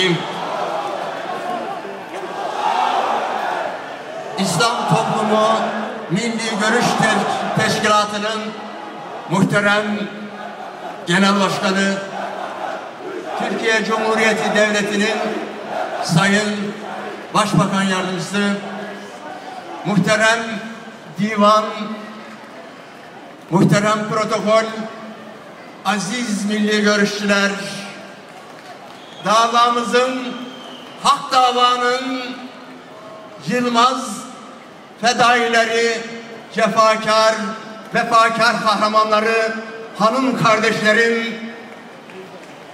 edeyim. İslam toplumu Milli Görüş Teşkilatı'nın muhterem Genel Başkanı Türkiye Cumhuriyeti Devleti'nin Sayın Başbakan Yardımcısı Muhterem Divan Muhterem Protokol Aziz Milli Görüşçüler davamızın, hak davanın yılmaz fedaileri, cefakar, vefakar kahramanları, hanım kardeşlerim,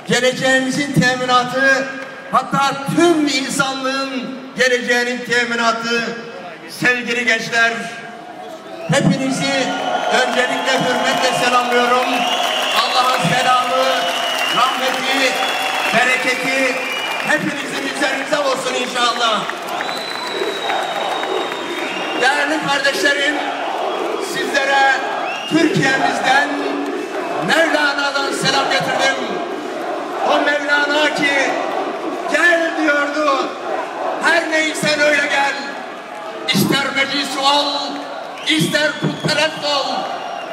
geleceğimizin teminatı, hatta tüm insanlığın geleceğinin teminatı, sevgili gençler, Hepinizi öncelikle hürmetle selamlıyorum. Allah'ın selamı, bereketi hepinizin üzerinize olsun inşallah. Değerli kardeşlerim, sizlere Türkiye'mizden Mevlana'dan selam getirdim. O Mevlana ki gel diyordu. Her neysen öyle gel. İster meclis ol, ister putperest ol.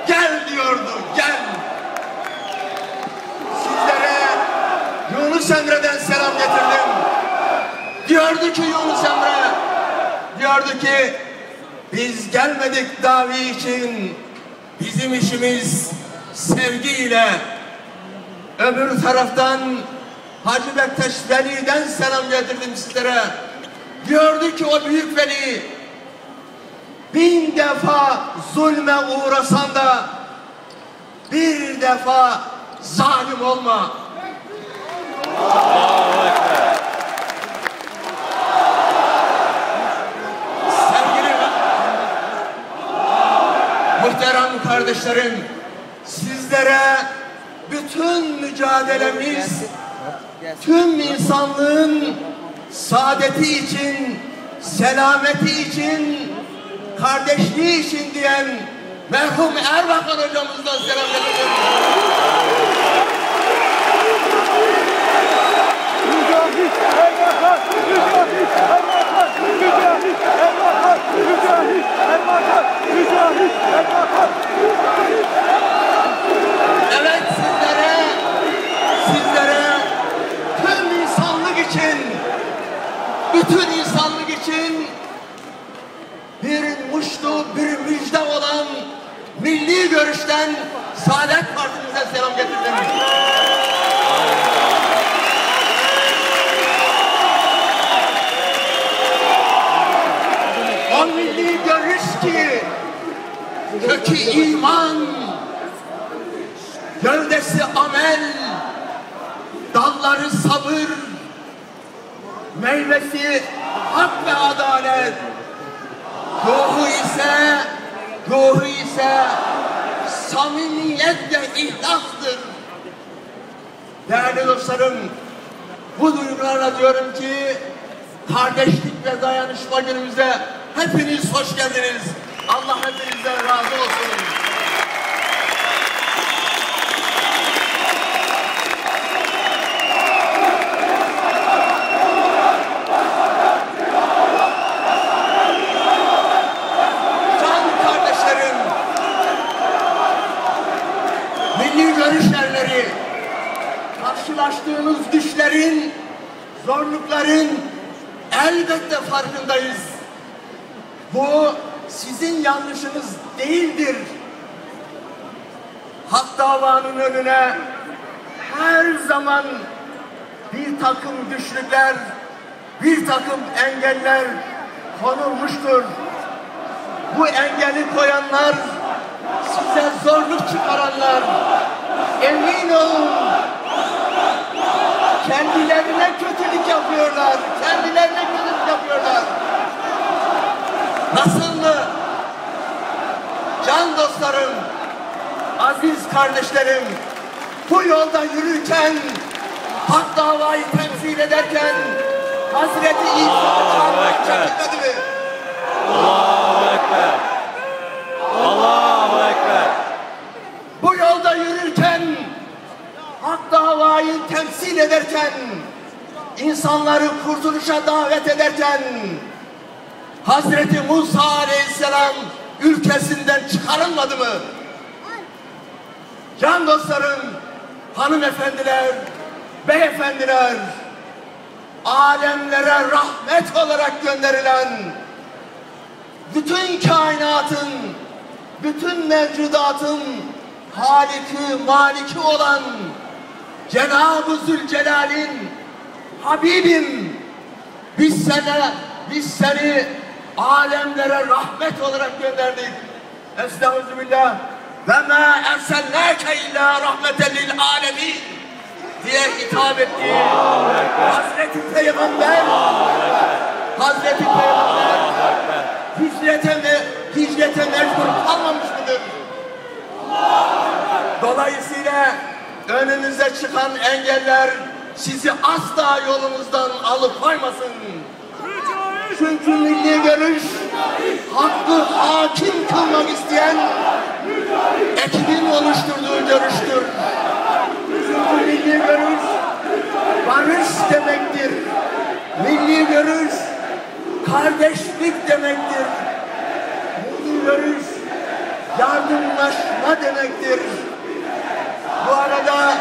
Gel diyordu, gel. Yunus Emre'den selam getirdim. Diyordu ki Yunus Emre, diyordu ki biz gelmedik davi için, bizim işimiz sevgiyle. Öbür taraftan Hacı Bektaş Veli'den selam getirdim sizlere. Diyordu ki o büyük veli, bin defa zulme uğrasan da bir defa zalim olma. Sevgili muhterem kardeşlerim, sizlere bütün mücadelemiz tüm insanlığın saadeti için, selameti için, kardeşliği için diyen merhum Erbakan hocamızdan selam veriyorum. Mücahit Erbakan! Mücahit Erbakan! Mücahit Erbakan! Mücahit Erbakan! Mücahit Erbakan! Evet sizlere, sizlere tüm insanlık için, bütün insanlık için bir muştu, bir müjde olan milli görüşten Saadet Partimize selam getirdim. O milli görüş ki kökü iman, gövdesi amel, dalları sabır, meyvesi hak ve adalet, ruhu ise, ruhu samimiyet ve ihlastır. Değerli dostlarım, bu duygularla diyorum ki kardeşlik ve dayanışma günümüze hepiniz hoş geldiniz. Allah hepinizden razı olsun. Can kardeşlerim, milli görüş erleri, karşılaştığınız güçlerin, zorlukların elbette farkındayız. Bu sizin yanlışınız değildir. Hak davanın önüne her zaman bir takım güçlükler, bir takım engeller konulmuştur. Bu engeli koyanlar, size zorluk çıkaranlar, emin olun Kendilerine kötülük yapıyorlar. Kendilerine kötülük yapıyorlar. Nasıl mı? Can dostlarım, aziz kardeşlerim, bu yolda yürürken, hak davayı temsil ederken, Hazreti İsa'yı çağırmak çekilmedi mi? Allahu Ekber. Allahu Ekber. Bu yolda yürürken, hak davayı temsil ederken, insanları kurtuluşa davet ederken, Hazreti Musa Aleyhisselam ülkesinden çıkarılmadı mı? Can dostlarım, hanımefendiler, beyefendiler, alemlere rahmet olarak gönderilen, bütün kainatın, bütün mevcudatın Haliki, Maliki olan Cenab-ı Zülcelal'in Habibim biz sana, biz seni alemlere rahmet olarak gönderdik. Estağfirullah. Ve ma erselnâke illa rahmeten lil alemin diye hitap etti. Hazreti Peygamber Hazreti Peygamber hicrete, me, hicrete mecbur kalmamış mıdır? Dolayısıyla önünüze çıkan engeller sizi asla yolunuzdan alıkoymasın. Çünkü milli görüş hakkı hakim kılmak isteyen ekibin oluşturduğu görüştür. Çünkü milli görüş barış demektir. Milli görüş kardeşlik demektir. Milli görüş yardımlaşma demektir. Bu arada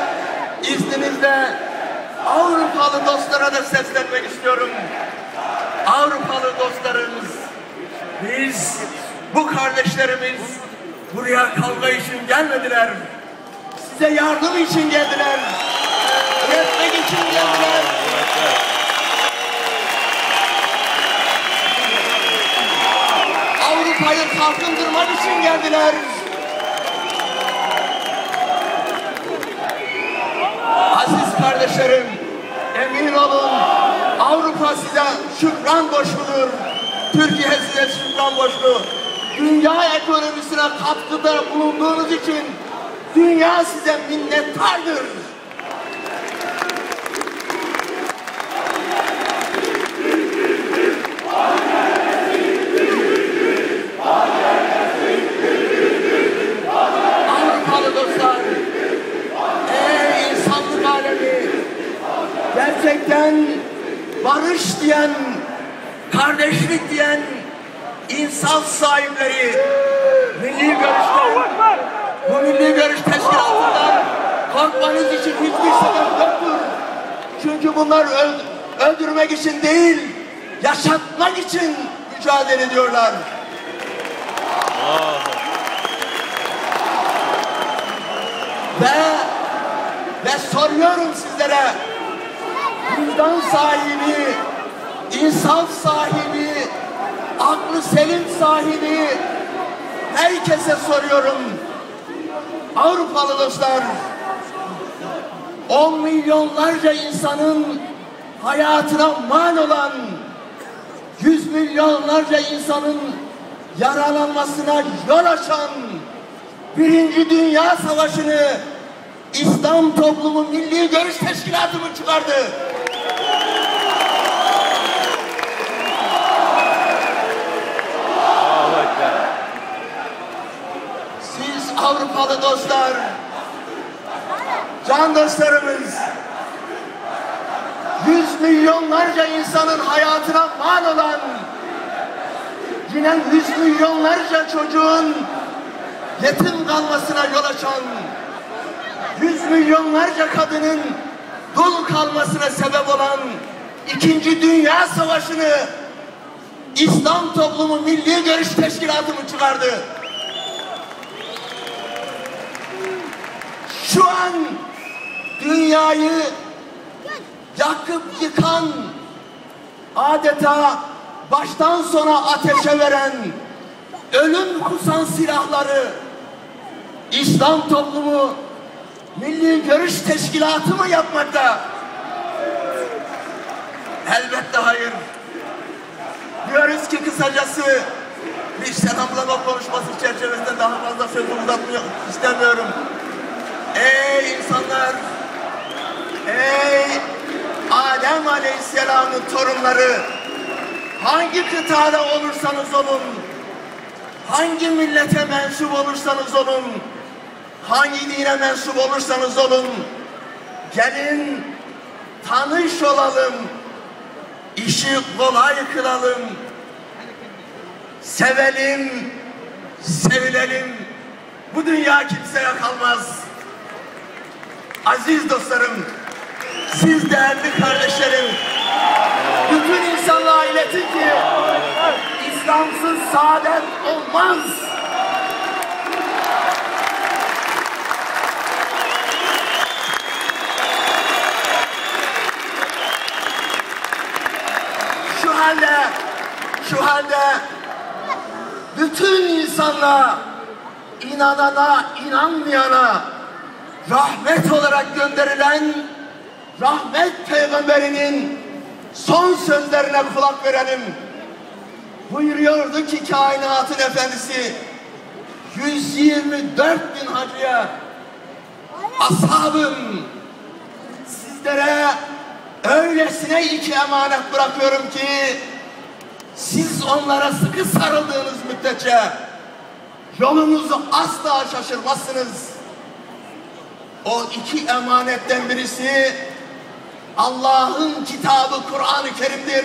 izninizle Avrupalı dostlara da seslenmek istiyorum. Avrupalı dostlarımız, biz, bu kardeşlerimiz buraya kavga için gelmediler. Size yardım için geldiler. Üretmek için geldiler. Avrupa'yı kalkındırmak için geldiler. Aziz kardeşlerim, emin olun Avrupa size şükran borçludur. Türkiye size şükran borçlu. Dünya ekonomisine katkıda bulunduğunuz için dünya size minnettardır. Avrupalı dostlar, ey insanlık alemi, gerçekten barış diyen, kardeşlik diyen insaf sahipleri, milli görüşten, bu milli görüş teşkilatından korkmanız için hiçbir sebep yoktur. Çünkü bunlar öl- öldürmek için değil, yaşatmak için mücadele ediyorlar. Ve ve soruyorum sizlere vicdan sahibi, insaf sahibi, aklı selim sahibi herkese soruyorum. Avrupalı dostlar, on milyonlarca insanın hayatına mal olan, yüz milyonlarca insanın yaralanmasına yol açan Birinci Dünya Savaşı'nı İslam Toplumu Milli Görüş Teşkilatı mı çıkardı? Avrupalı dostlar, can dostlarımız, yüz milyonlarca insanın hayatına mal olan, yine yüz milyonlarca çocuğun yetim kalmasına yol açan, yüz milyonlarca kadının dul kalmasına sebep olan İkinci Dünya Savaşı'nı İslam Toplumu Milli Görüş Teşkilatı mı çıkardı? Şu an dünyayı yakıp yıkan adeta baştan sona ateşe veren ölüm kusan silahları İslam toplumu Milli Görüş Teşkilatı mı yapmakta? Elbette hayır. Diyoruz ki kısacası bir selamlama konuşması çerçevesinde daha fazla sözü uzatmak istemiyorum. İnsanlar! Ey Adem Aleyhisselam'ın torunları! Hangi kıtada olursanız olun, hangi millete mensup olursanız olun, hangi dine mensup olursanız olun, gelin tanış olalım, işi kolay kılalım, sevelim, sevilelim. Bu dünya kimseye kalmaz. Aziz dostlarım, siz değerli kardeşlerim, bütün insanlığa iletin ki İslamsız saadet olmaz. Şu halde, şu halde bütün insanlığa, inanana, inanmayana rahmet olarak gönderilen rahmet peygamberinin son sözlerine kulak verelim. Buyuruyordu ki kainatın efendisi 124 bin hacıya ashabım sizlere öylesine iki emanet bırakıyorum ki siz onlara sıkı sarıldığınız müddetçe yolunuzu asla şaşırmazsınız. O iki emanetten birisi Allah'ın kitabı Kur'an-ı Kerim'dir.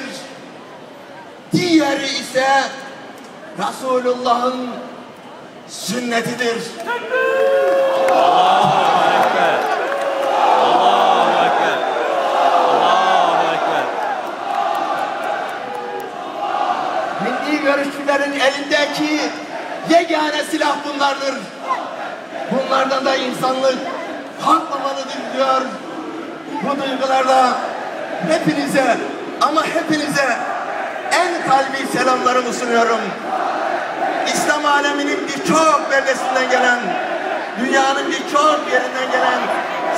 Diğeri ise Resulullah'ın sünnetidir. Allahu Ekber. Allahu Ekber. Allahu Ekber. Milli görüşçülerin elindeki yegane silah bunlardır. Bunlardan da insanlık kalkmamalıdır diyor. Bu duygularda hepinize ama hepinize en kalbi selamlarımı sunuyorum. İslam aleminin birçok beldesinden gelen, dünyanın birçok yerinden gelen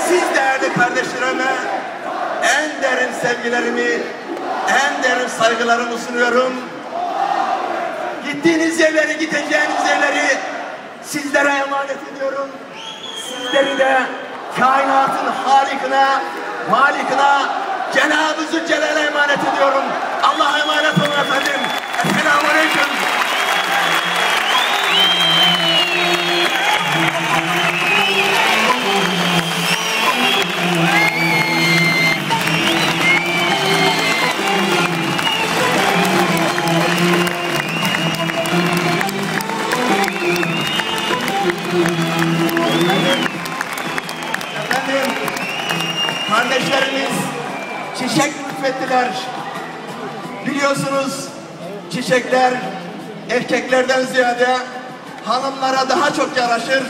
siz değerli kardeşlerime en derin sevgilerimi, en derin saygılarımı sunuyorum. Gittiğiniz yerleri, gideceğiniz yerleri sizlere emanet ediyorum. Sizleri de kainatın halikine, malikine, Cenab-ı Zülcelal'e emanet ediyorum. Allah'a emanet olun efendim. Esselamu Aleyküm. Erkeklerden ziyade hanımlara daha çok yaraşır.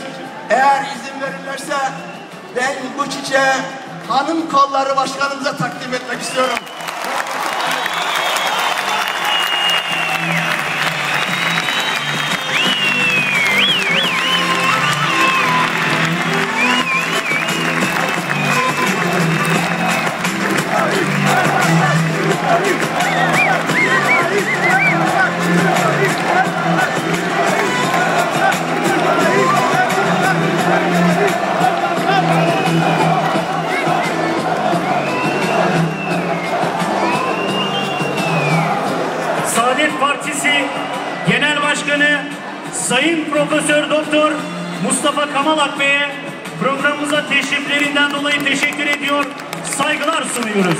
Eğer izin verirlerse ben bu çiçeği hanım kolları başkanımıza takdim etmek istiyorum. Mustafa Kamal Akbey'e programımıza teşriflerinden dolayı teşekkür ediyor, saygılar sunuyoruz.